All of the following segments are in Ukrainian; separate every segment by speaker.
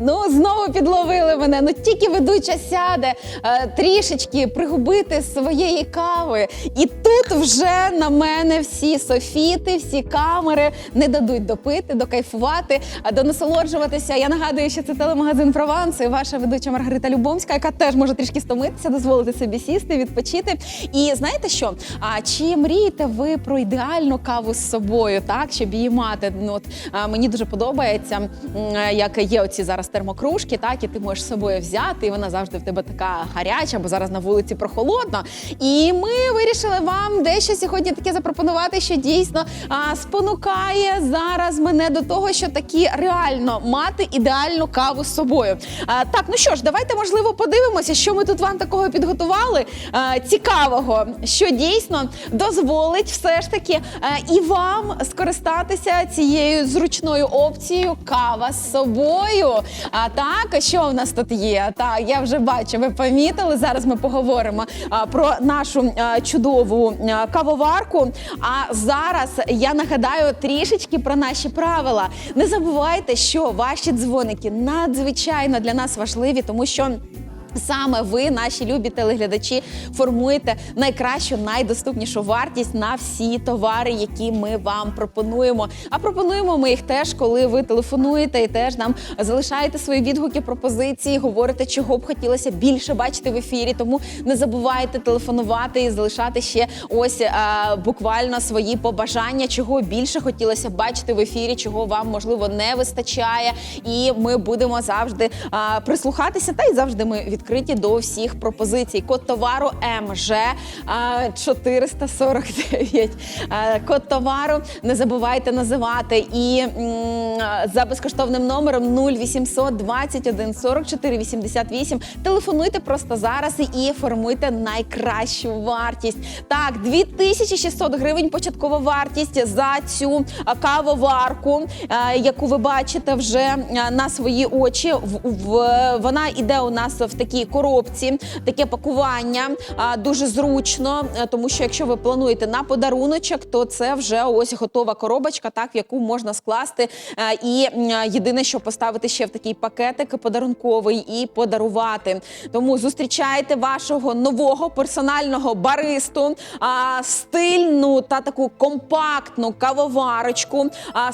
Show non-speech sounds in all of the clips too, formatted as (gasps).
Speaker 1: Ну, знову підловили мене. Ну тільки ведуча сяде е, трішечки пригубити своєї кави. І тут вже на мене всі софіти, всі камери не дадуть допити, докайфувати, а донасолоджуватися. Я нагадую, що це телемагазин Прованс і ваша ведуча Маргарита Любомська, яка теж може трішки стомитися, дозволити собі сісти, відпочити. І знаєте що? А чи мрієте ви про ідеальну каву з собою, так щоб її мати? Ну от а, мені дуже подобається, е, як є оці зараз термокружки, так і ти можеш з собою взяти, і вона завжди в тебе така гаряча, бо зараз на вулиці прохолодно. І ми вирішили вам дещо сьогодні таке запропонувати, що дійсно а, спонукає зараз мене до того, що такі реально мати ідеальну каву з собою. А, так, ну що ж, давайте можливо подивимося, що ми тут вам такого підготували а, цікавого, що дійсно дозволить все ж таки а, і вам скористатися цією зручною опцією кава з собою. А так, що в нас тут є? Так, я вже бачу, ви помітили. Зараз ми поговоримо а, про нашу а, чудову а, кавоварку. А зараз я нагадаю трішечки про наші правила. Не забувайте, що ваші дзвоники надзвичайно для нас важливі, тому що. Саме ви, наші любі телеглядачі, формуєте найкращу, найдоступнішу вартість на всі товари, які ми вам пропонуємо. А пропонуємо ми їх теж, коли ви телефонуєте і теж нам залишаєте свої відгуки, пропозиції, говорите, чого б хотілося більше бачити в ефірі. Тому не забувайте телефонувати і залишати ще ось а, буквально свої побажання, чого більше хотілося бачити в ефірі, чого вам можливо не вистачає. І ми будемо завжди а, прислухатися, та й завжди ми відкриті до всіх пропозицій. Код товару МЖ 449. Код товару не забувайте називати. І за безкоштовним номером 0800 21 44 88 телефонуйте просто зараз і формуйте найкращу вартість. Так, 2600 гривень початкова вартість за цю кавоварку, яку ви бачите вже на свої очі. Вона іде у нас в такій коробці, таке пакування дуже зручно, тому що якщо ви плануєте на подаруночок, то це вже ось готова коробочка, так в яку можна скласти. а, І м, єдине, що поставити ще в такий пакетик подарунковий і подарувати. Тому зустрічайте вашого нового персонального баристу, стильну та таку компактну кавоварочку.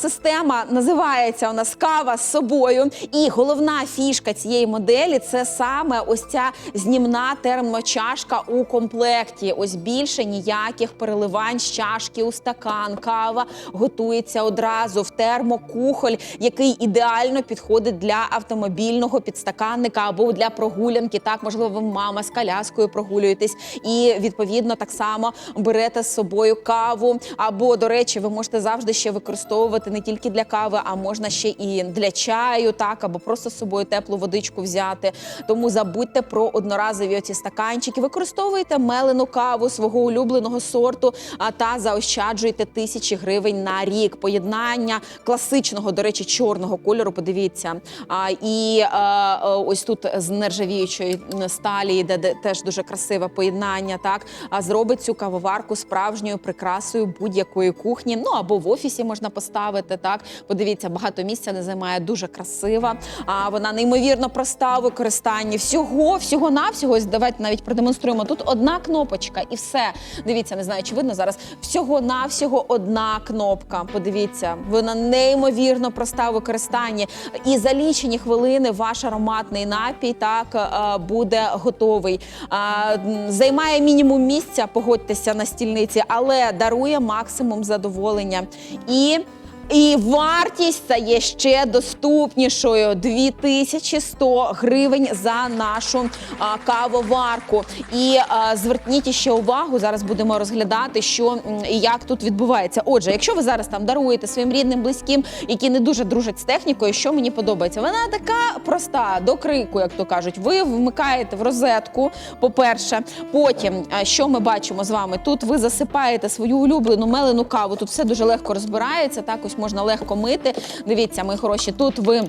Speaker 1: Система називається у нас кава з собою. І головна фішка цієї моделі це саме ось ця знімна термочашка у комплекті. Ось більше ніяких переливань з чашки у стакан. Кава готується одразу в термокухоль, який ідеально підходить для автомобільного підстаканника або для прогулянки. Так, можливо, ви мама з коляскою прогулюєтесь, і відповідно так само берете з собою каву. Або, до речі, ви можете завжди ще використовувати не тільки для кави, а можна ще і для чаю, так або просто з собою теплу водичку взяти. Тому забудьте про одноразові оці стаканчики. Використовуйте мелену каву свого улюбленого сорту, а та заощаджуйте тисячі гривень на рік. Поєднання класичного, до речі, чорного кольору. Подивіться. А, і а, а, ось тут з нержавіючої сталі йде де теж дуже красиве поєднання. Так а зробить цю кавоварку справжньою прикрасою будь-якої кухні. Ну або в офісі можна поставити. Так, подивіться, багато місця не займає дуже красива. А вона неймовірно проста у використанні. Всього, всього навсього ось давайте навіть продемонструємо. Тут одна кнопочка і все. Дивіться, не знаю, чи видно зараз. Всього навсього одна кнопка. Подивіться, вона неймовірно проста у використанні. І за лічені хвилини ваш ароматний напій так е, буде готовий. Займає мінімум місця, погодьтеся на стільниці, але дарує максимум задоволення. І і вартість стає ще доступнішою 2100 гривень за нашу а, кавоварку. І а, зверніть ще увагу, зараз будемо розглядати, що і як тут відбувається. Отже, якщо ви зараз там даруєте своїм рідним, близьким, які не дуже дружать з технікою, що мені подобається, вона така проста до крику, як то кажуть. Ви вмикаєте в розетку. По-перше, потім що ми бачимо з вами? Тут ви засипаєте свою улюблену мелену каву. Тут все дуже легко розбирається. Так ось можна легко мити. Дивіться, мої хороші, тут ви.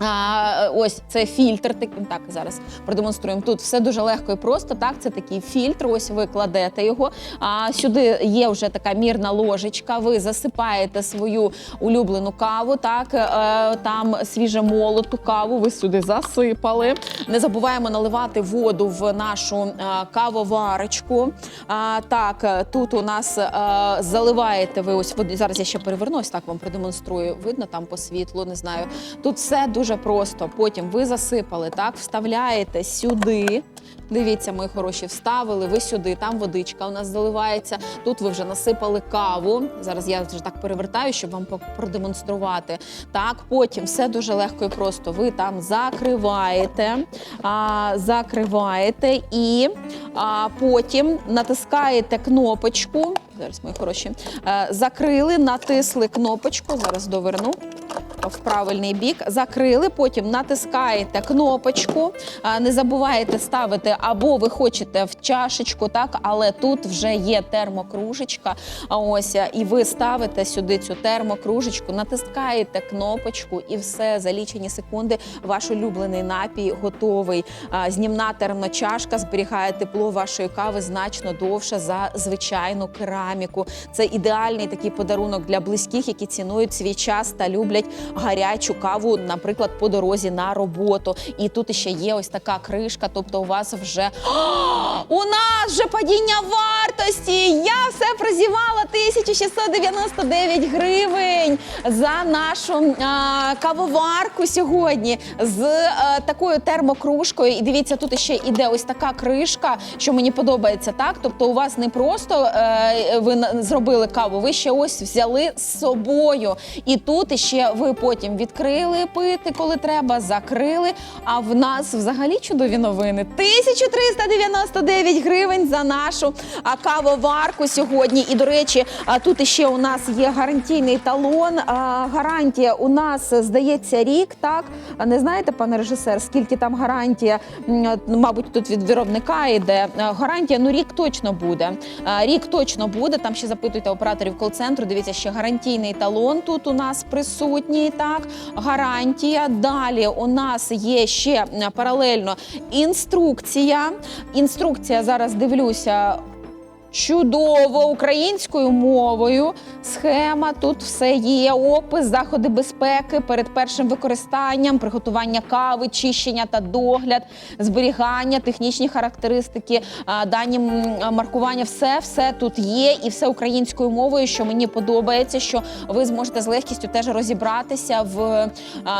Speaker 1: А, ось це фільтр. Так, так зараз продемонструємо. Тут все дуже легко і просто. Так, це такий фільтр. Ось ви кладете його. А сюди є вже така мірна ложечка. Ви засипаєте свою улюблену каву. Так е, там свіже молоту каву. Ви сюди засипали. Не забуваємо наливати воду в нашу е, кавоварочку. А, так, тут у нас е, заливаєте ви ось. Зараз я ще переверну, ось так вам продемонструю. Видно там по світлу, не знаю. Тут все дуже просто. Потім ви засипали, так, вставляєте сюди. Дивіться, мої хороші, вставили ви сюди, там водичка у нас заливається. Тут ви вже насипали каву. Зараз я вже так перевертаю, щоб вам продемонструвати. Так, потім все дуже легко і просто. Ви там закриваєте, а, закриваєте і а, потім натискаєте кнопочку. Зараз, мої хороші, е, закрили, натисли кнопочку. Зараз доверну в правильний бік, закрили, потім натискаєте кнопочку. Не забуваєте ставити або ви хочете в чашечку, так, але тут вже є термокружечка. Ось і ви ставите сюди цю термокружечку, натискаєте кнопочку, і все за лічені секунди. Ваш улюблений напій готовий. Знімна термочашка зберігає тепло вашої кави значно довше за звичайну кераміку. Це ідеальний такий подарунок для близьких, які цінують свій час та люблять гарячу каву, наприклад, по дорозі на роботу. І тут ще є ось така кришка. Тобто, у вас вже (gasps) у нас вже падіння вартості. Я все прозівала 1699 гривень за нашу а, кавоварку сьогодні з а, такою термокружкою. І дивіться, тут ще іде ось така кришка, що мені подобається. Так, тобто, у вас не просто е, ви зробили каву, ви ще ось взяли з собою. І тут ще ви потім відкрили пити, коли треба, закрили. А в нас взагалі чудові новини. 1399 гривень за нашу кавоварку сьогодні. І до речі, тут ще у нас є гарантійний талон. Гарантія у нас здається рік. Так не знаєте, пане режисер, скільки там гарантія? Ну, Мабуть, тут від виробника йде. Гарантія ну рік точно буде. Рік точно буде. Там ще запитуйте операторів кол-центру. Дивіться, ще гарантійний талон тут у нас присутній. Так, гарантія. Далі у нас є ще паралельно інструкція. Інструкція зараз дивлюся. Чудово українською мовою. Схема тут все є. Опис, заходи безпеки перед першим використанням, приготування кави, чищення та догляд, зберігання, технічні характеристики, дані маркування. Все все тут є, і все українською мовою, що мені подобається, що ви зможете з легкістю теж розібратися в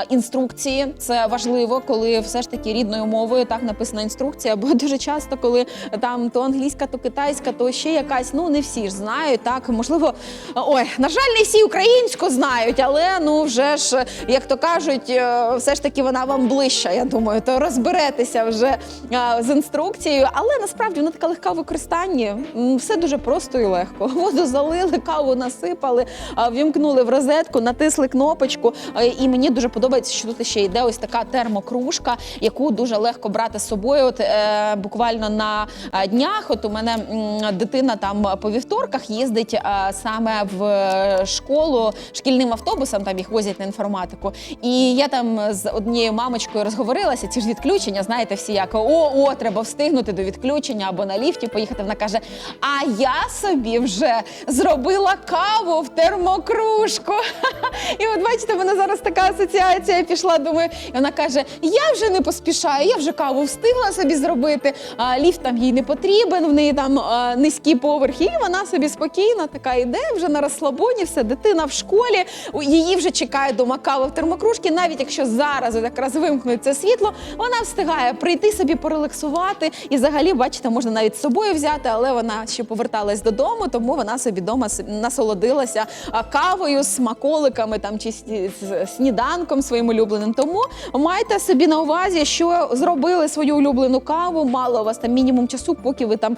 Speaker 1: інструкції. Це важливо, коли все ж таки рідною мовою так написана інструкція. Бо дуже часто, коли там то англійська, то китайська, то ще якась. Ну не всі ж знають. Так можливо, ой, на жаль, не всі українську знають, але ну вже ж, як то кажуть, е, все ж таки вона вам ближча. Я думаю, то розберетеся вже а, з інструкцією. Але насправді вона така легка в використанні. Все дуже просто і легко. Воду залили, каву насипали, а, вімкнули в розетку, натисли кнопочку. І мені дуже подобається, що тут ще йде ось така термокружка, яку дуже легко брати з собою. От е, буквально на е, днях, от у мене м, дитина там по вівторках їздить е, саме в е, школу шкільним автобусом, там їх возять на інформатику. І я там з однією мамочкою розговорилася. Ці ж відключення, знаєте, всі як о, о, треба встигнути до відключення або на ліфті поїхати. Вона каже: А я собі вже зробила каву в термокружку. (laughs) І от бачите, в мене зараз така асоціація пішла. Думаю, і вона каже: Я вже не поспішаю, я вже каву встигла собі зробити. А, ліфт там їй не потрібен, в неї там а, низькі поверхи. І вона собі спокійно така йде, вже на розслабоні, все, дитина в школі. Її вже чекає дома кава в термокружці. Навіть якщо зараз якраз вимкнеться світло, вона встигає прийти собі порелаксувати. І взагалі, бачите, можна навіть з собою взяти, але вона ще поверталась додому, тому вона собі вдома насолодилася кавою, смаколиками там чи сніданком своїм улюбленим. Тому майте собі на увазі, що зробили свою улюблену каву. Мало у вас там мінімум часу, поки ви там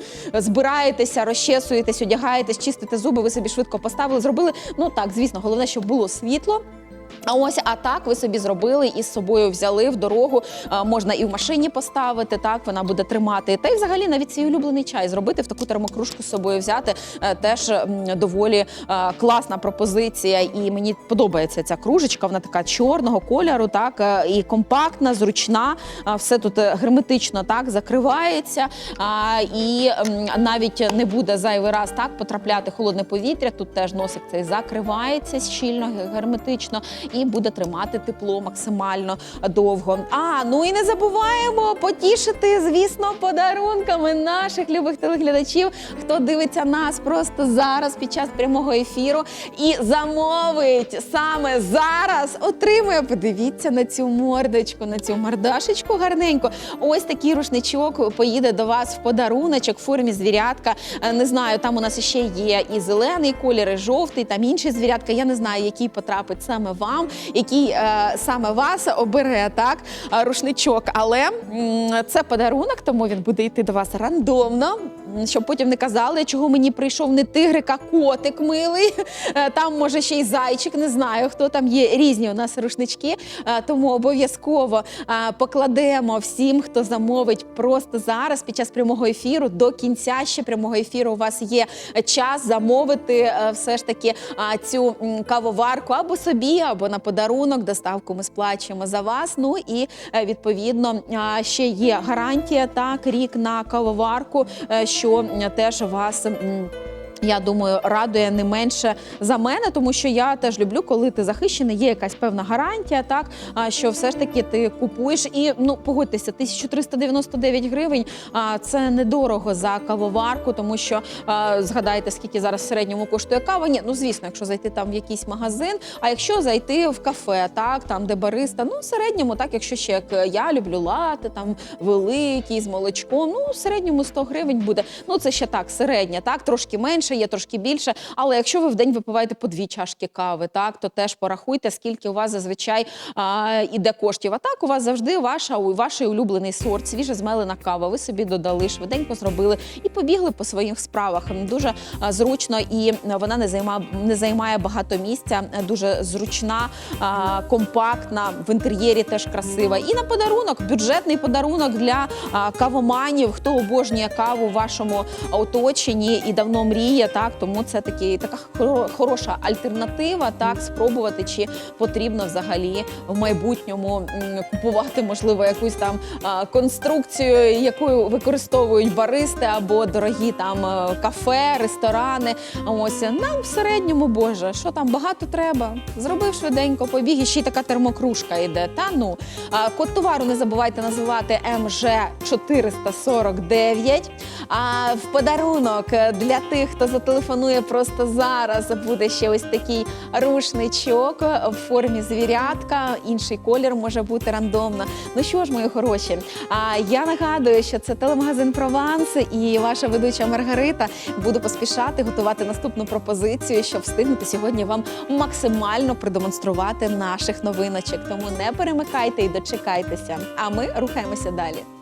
Speaker 1: збираєтеся, розчесуєтесь, одягаєтесь, чистите зуби. Ви собі швидко поставили, зробили. Ну так, звісно, головне, щоб було світло. А ось, а так ви собі зробили і з собою взяли в дорогу. А, можна і в машині поставити, так вона буде тримати. Та й взагалі навіть свій улюблений чай зробити в таку термокружку з собою взяти. е, теж м, доволі е, класна пропозиція. І мені подобається ця кружечка. Вона така чорного кольору, так е, і компактна, зручна. А, все тут герметично так закривається. А, і м, навіть не буде зайвий раз так потрапляти холодне повітря. Тут теж носик цей закривається щільно, герметично і буде тримати тепло максимально довго. А ну і не забуваємо потішити, звісно, подарунками наших любих телеглядачів, хто дивиться нас просто зараз під час прямого ефіру і замовить саме зараз. Отримує. Подивіться на цю мордочку, на цю мордашечку гарненько. Ось такий рушничок поїде до вас в подаруночок в формі звірятка. Е, Не знаю, там у нас ще є і зелений колір, і жовтий, там інші звірятка. Я не знаю, який потрапить саме вам, який е, саме вас обере так рушничок. Але це подарунок, тому він буде йти до вас рандомно. Щоб потім не казали, чого мені прийшов не тигрик, а котик милий. (laughs) Е, Там може ще й зайчик, не знаю, хто там є різні у нас рушнички. Е, Тому обов'язково е, покладемо всім, хто замовить просто зараз під час прямого ефіру. До кінця ще прямого ефіру у вас є час замовити все ж таки цю кавоварку або собі, або на подарунок. Доставку ми сплачуємо за вас. Ну і відповідно ще є гарантія так рік на кавоварку, е, що теж вас. Я думаю, радує не менше за мене, тому що я теж люблю, коли ти захищений, є якась певна гарантія, так що все ж таки ти купуєш і ну погодьтеся, 1399 гривень. А це недорого за кавоварку, тому що згадайте, скільки зараз в середньому коштує кава. Ні, ну звісно, якщо зайти там в якийсь магазин. А якщо зайти в кафе, так там де бариста, ну в середньому, так якщо ще як я люблю лати, там великий з молочком, ну в середньому 100 гривень буде. Ну це ще так, середня, так трошки менше, є трошки більше. Але якщо ви в день випиваєте по дві чашки кави, так то теж порахуйте, скільки у вас зазвичай а, іде коштів. А так у вас завжди ваша ваш улюблений сорт, свіже змелена кава. Ви собі додали, швиденько зробили і побігли по своїх справах. Дуже а, зручно і вона не займає не займає багато місця. Дуже зручна, а, компактна в інтер'єрі теж красива. І на подарунок, бюджетний подарунок для а, кавоманів, хто обожнює каву в вашому оточенні і давно мріє. Так тому це такі така хороша альтернатива. Так спробувати, чи потрібно взагалі в майбутньому купувати, можливо, якусь там конструкцію, яку використовують баристи або дорогі там е, кафе, ресторани. Ось нам в середньому, боже, що там багато треба. Зробив швиденько, побіг і ще й така термокружка йде. Та ну код товару не забувайте називати МЖ 449. А в подарунок для тих, хто зателефонує просто зараз, буде ще ось такий рушничок в формі звірятка. Інший колір може бути рандомно. Ну що ж, мої хороші, а я нагадую, що це телемагазин Прованс і ваша ведуча Маргарита. Буду поспішати готувати наступну пропозицію, щоб встигнути сьогодні вам максимально продемонструвати наших новиночок. Тому не перемикайте і дочекайтеся. А ми рухаємося далі.